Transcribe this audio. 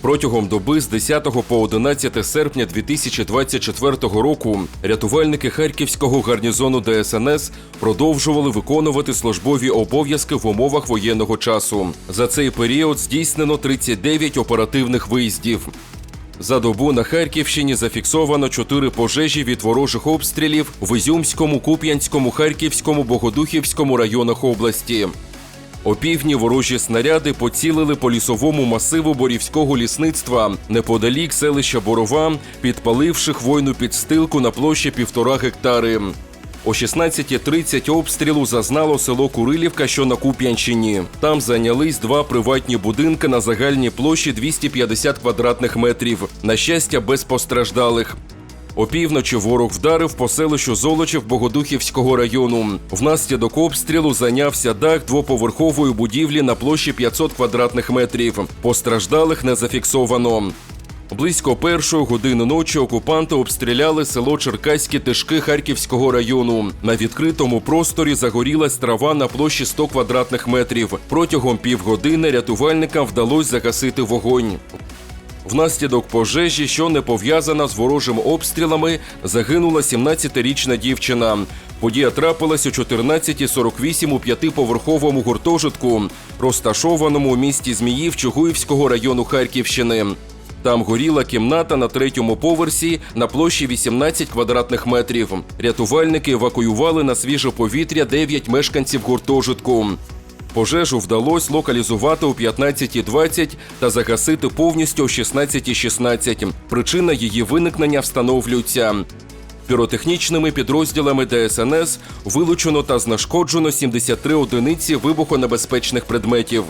Протягом доби з 10 по 11 серпня 2024 року рятувальники харківського гарнізону ДСНС продовжували виконувати службові обов'язки в умовах воєнного часу. За цей період здійснено 39 оперативних виїздів. За добу на Харківщині зафіксовано чотири пожежі від ворожих обстрілів в Ізюмському, Куп'янському, Харківському, Богодухівському районах області. Опівдні ворожі снаряди поцілили по лісовому масиву борівського лісництва неподалік селища Борова, підпаливши хвойну підстилку на площі півтора гектари. О 16.30 обстрілу зазнало село Курилівка, що на Куп'янщині. Там зайнялись два приватні будинки на загальній площі 250 квадратних метрів. На щастя, без постраждалих. Опівночі ворог вдарив по селищу Золочів Богодухівського району. Внаслідок обстрілу зайнявся дах двоповерхової будівлі на площі 500 квадратних метрів. Постраждалих не зафіксовано. Близько першої години ночі окупанти обстріляли село Черкаські Тишки Харківського району. На відкритому просторі загорілась трава на площі 100 квадратних метрів. Протягом півгодини рятувальникам вдалося загасити вогонь. Внаслідок пожежі, що не пов'язана з ворожими обстрілами, загинула 17-річна дівчина. Подія трапилась о 14.48 у п'ятиповерховому гуртожитку, розташованому у місті Зміїв Чугуївського району Харківщини. Там горіла кімната на третьому поверсі на площі 18 квадратних метрів. Рятувальники евакуювали на свіже повітря 9 мешканців гуртожитку. Пожежу вдалося локалізувати у 15.20 та загасити повністю о 16.16. Причина її виникнення встановлюється. Піротехнічними підрозділами ДСНС вилучено та знешкоджено 73 одиниці вибухонебезпечних предметів.